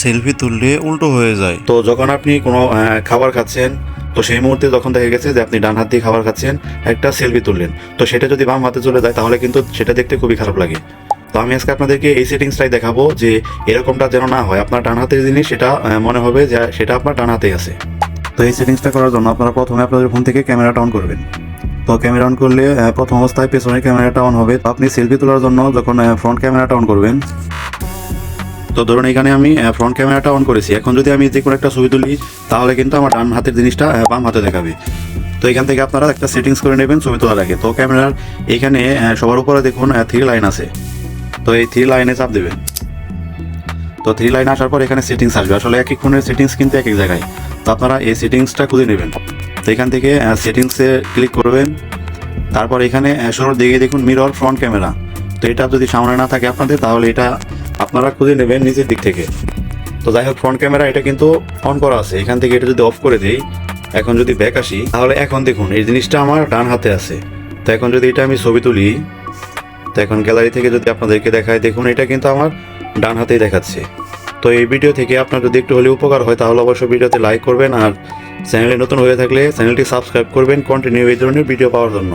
Selfie তুললে উল্টো হয়ে যায়। তো যখন আপনি কোনো খাবার খাচ্ছেন, তো সেই মুহূর্তে যখন দেখা গেছে যে আপনি ডান হাত দিয়ে খাবার খাচ্ছেন, একটা সেলফি তুললেন। তো সেটা যদি বাম হাতে চলে যায়, তাহলে কিন্তু সেটা দেখতে খুবই খারাপ লাগে। তো আমি আজকে আপনাদেরকে এই সেটিংসটাই দেখাবো যে এরকমটা যেন না হয়। আপনার ডান হাতের জিনিস সেটা মনে হবে যে সেটা আপনার ডান হাতেই আছে। তো এই সেটিংসটা করার জন্য আপনারা প্রথমে আপনাদের ফোন থেকে ক্যামেরাটা অন করবেন। তো ক্যামেরা অন করলে প্রথম অবস্থায় পেছনের ক্যামেরাটা অন হবে। তো আপনি সেলফি তোলার জন্য যখন ফ্রন্ট ক্যামেরাটা অন করবেন তো ধরুন এখানে আমি ফ্রন্ট ক্যামেরাটা অন করেছি। এখন যদি আমি যে কোনো একটা ছবি তুলি, তাহলে কিন্তু আমার ডান হাতের জিনিসটা বাম হাতে দেখাবে। তো এখান থেকে আপনারা একটা সেটিংস করে নেবেন ছবি তোলার আগে। তো ক্যামেরার এখানে সবার উপরে দেখুন থ্রি লাইন আছে। তো এই থ্রি লাইনে চাপ দেবেন। তো থ্রি লাইন আসার পর এখানে সেটিংস আসবে। আসলে এক এক ফোনের সেটিংস কিন্তু এক এক জায়গায়। তো আপনারা এই সেটিংসটা খুঁজে নেবেন। তো এখান থেকে সেটিংসে ক্লিক করবেন। তারপর এখানে শুরুর দিকে দেখুন মিরর ফ্রন্ট ক্যামেরা তো এটা যদি সামনে না থাকে আপনাদের, তাহলে এটা আপনারা খুঁজে নেবেন নিচের দিক থেকে। তো যাই হোক ফ্রন্ট ক্যামেরা এটা কিন্তু অন করা আছে। এখান থেকে এটা যদি অফ করে দিই, এখন যদি ব্যাক আসি, তাহলে এখন দেখুন, এই জিনিসটা আমার ডান হাতে আছে। তো এখন যদি এটা আমি ছবি তুলি, তো এখন গ্যালারি থেকে যদি আপনাদেরকে দেখায় দেখুন এটা কিন্তু আমার ডান হাতেই দেখাচ্ছে। তো এই ভিডিও থেকে আপনার যদি একটু হলে উপকার হয়, তাহলে অবশ্যই ভিডিওতে লাইক করবেন আর চ্যানেলে নতুন হয়ে থাকলে চ্যানেলটি সাবস্ক্রাইব করবেন কন্টিনিউ এই ধরনের ভিডিও পাওয়ার জন্য।